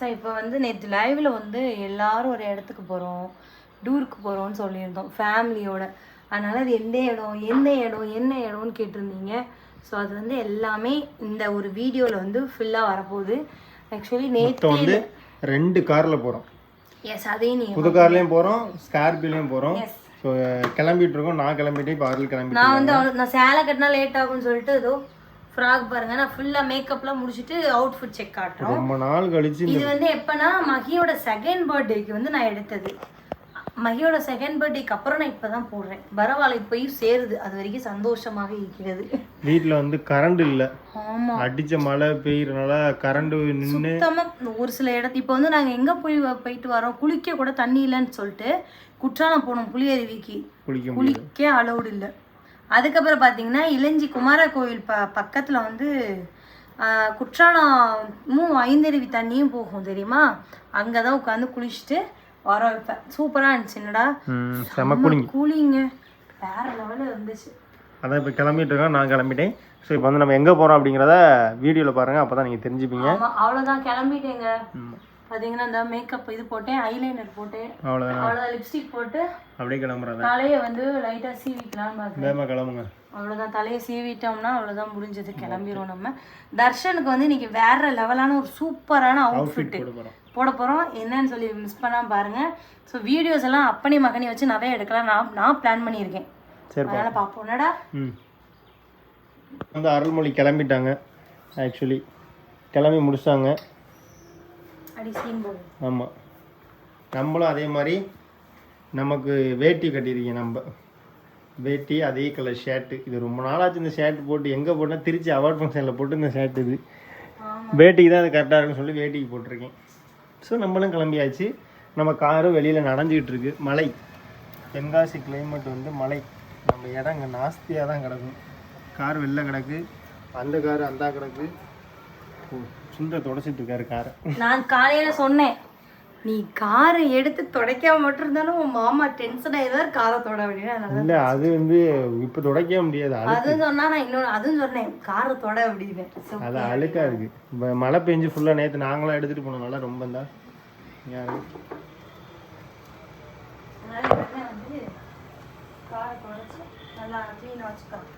So இப்போ வந்து நேற்று லைவில் வந்து எல்லாரும் ஒரு இடத்துக்கு போகிறோம் டூருக்கு போகிறோம்னு சொல்லியிருந்தோம் ஃபேமிலியோட அதனால் அது எந்த இடம் எந்த இடம் என்ன இடம்னு கேட்டிருந்தீங்க. ஸோ அது வந்து எல்லாமே இந்த ஒரு வீடியோவில் வந்து ஃபுல்லாக வரப்போகுது. ஆக்சுவலி நேற்று வந்து ரெண்டு காரில் போகிறோம் எஸ் அதே நீ புது கார்லேயும் போகிறோம் ஸ்கார்பியோலையும் போகிறோம் ஸோ கிளம்பிட்டு இருக்கோம். நான் கிளம்பிட்டேன் இப்போ அருள் கிளம்பிட்டு நான் வந்து நான் சேலை கட்டினா லேட் ஆகும்னு சொல்லிட்டு ஏதோ ஃப்ராக் பாருங்க. நான் ஃபுல்லாக மேக்கப்லாம் முடிச்சுட்டு அவுட்ஃபிட் செக் காட்டுறோம். ரொம்ப நாள் கழிச்சு இது வந்து எப்பனா மகியோட செகண்ட் பர்த்டேக்கு வந்து நான் எடுத்தது. மகியோட செகண்ட் பர்த்டேக்கு அப்புறம் நான் இப்பதான் போடுறேன். பரவாயில்ல இப்பயும் சேருது. அது வரைக்கும் சந்தோஷமாக இருக்கிறது. வீட்டில் வந்து கரண்ட் இல்லை. ஆமா. அடிச்ச மழை பெய்யறனால கரண்ட் நின்று சுத்தமா ஒரு சில இடத்து இப்போ வந்து நாங்க எங்க போய் போயிட்டு வரோம்? குளிக்க கூட தண்ணி இல்லைன்னு சொல்லிட்டு குற்றாலம் போனோம் புளியருவிக்கு. குளிக்க குளிக்க அலௌடு இல்லை. அதுக்கப்புறம் பார்த்தீங்கன்னா இளஞ்சி குமார கோயில் ப பக்கத்தில் வந்து குற்றாலமும் ஐந்தருவி தண்ணியும் போகும் தெரியுமா? அங்கே தான் உட்காந்து குளிச்சுட்டு வரோம் இப்போ சூப்பராக இருந்துச்சு என்னடா? கூலிங் கூலிங்க வேற லெவலில் இருந்துச்சு. அதான் இப்போ கிளம்பிட்டு இருக்கோம் நான் கிளம்பிட்டேன். ஸோ இப்போ வந்து நம்ம எங்கே போகிறோம் அப்படிங்கிறத வீடியோவில் பாருங்கள் அப்போ தான் நீங்கள் தெரிஞ்சுப்பீங்க அவ்வளோதான் கிளம்பிட்டேங்க. பார்த்தீங்கன்னா இந்த மேக்கப் இது போட்டேன் ஐலைனர் போட்டேன். அவ்வளோதான் லிப்ஸ்டிக் போட்டு அப்படியே கிளம்புறதா? தலையை வந்து லைட்டாக சீவிக்கலாம்னு பார்க்குறேன் கிளம்புங்க. அவ்வளோதான் தலையை சீவிட்டோம்னா அவ்வளோதான் முடிஞ்சது. கிளம்பிடுவோம் நம்ம. தர்ஷனுக்கு வந்து இன்னைக்கு வேற லெவலான ஒரு சூப்பரான அவுட்ஃபிட் போட போகிறோம் என்னன்னு சொல்லி மிஸ் பண்ணாம பாருங்க. ஸோ வீடியோஸ் எல்லாம் அப்பனி மகனி வச்சு நிறைய எடுக்கலாம். நான் நான் பிளான் பண்ணியிருக்கேன். அதனால பார்ப்போம் என்னடா? வந்து அருள்மொழி கிளம்பிட்டாங்க. ஆக்சுவலி கிளம்பி போடு ஆமாம் நம்மளும் அதே மாதிரி நமக்கு வேட்டி கட்டியிருக்கீங்க நம்ம. வேட்டி அதே கலர் ஷர்ட்டு இது ரொம்ப நாளாச்சு இந்த ஷர்ட் போட்டு. எங்கே போட்டால் திருச்சி அவார்ட் ஃபங்க்ஷனில் போட்டு இந்த ஷர்ட் இது. வேட்டிக்கு தான் அது கரெக்டாக இருக்குன்னு சொல்லி வேட்டிக்கு போட்டிருக்கேன். ஸோ நம்மளும் கிளம்பியாச்சு. நம்ம காரும் வெளியில் நனைஞ்சிக்கிட்டு இருக்கு. மலை. தென்காசி கிளைமேட் வந்து மலை. நம்ம இடம் இங்கே நாஸ்தியாக தான் கிடக்கும். கார் வெளில கிடக்கு. அந்த கார் அந்த கிடக்கு. சுந்தர் தொடச்சிட்டு இருக்காரு காரை நான் காலையில சொன்னேன் நீ காரை எடுத்து துடைக்காம மட்டும் இருந்தாலும் உன் மாமா டென்ஷன் ஆயிடுவார் காரை தொட அப்படின்னு இல்லை அது வந்து இப்போ துடைக்கவே முடியாது அதுவும் சொன்னா நான் இன்னொன்று அதுவும் சொன்னேன் காரை தொட அப்படின்னு. அது அழுக்காக இருக்குது இப்போ மழை பெஞ்சு ஃபுல்லாக நேற்று நாங்களாம் எடுத்துகிட்டு போனோம்னால ரொம்ப தான் யாரு காரை தொடச்சு நல்லா க்ளீனாக வச்சுக்கலாம்.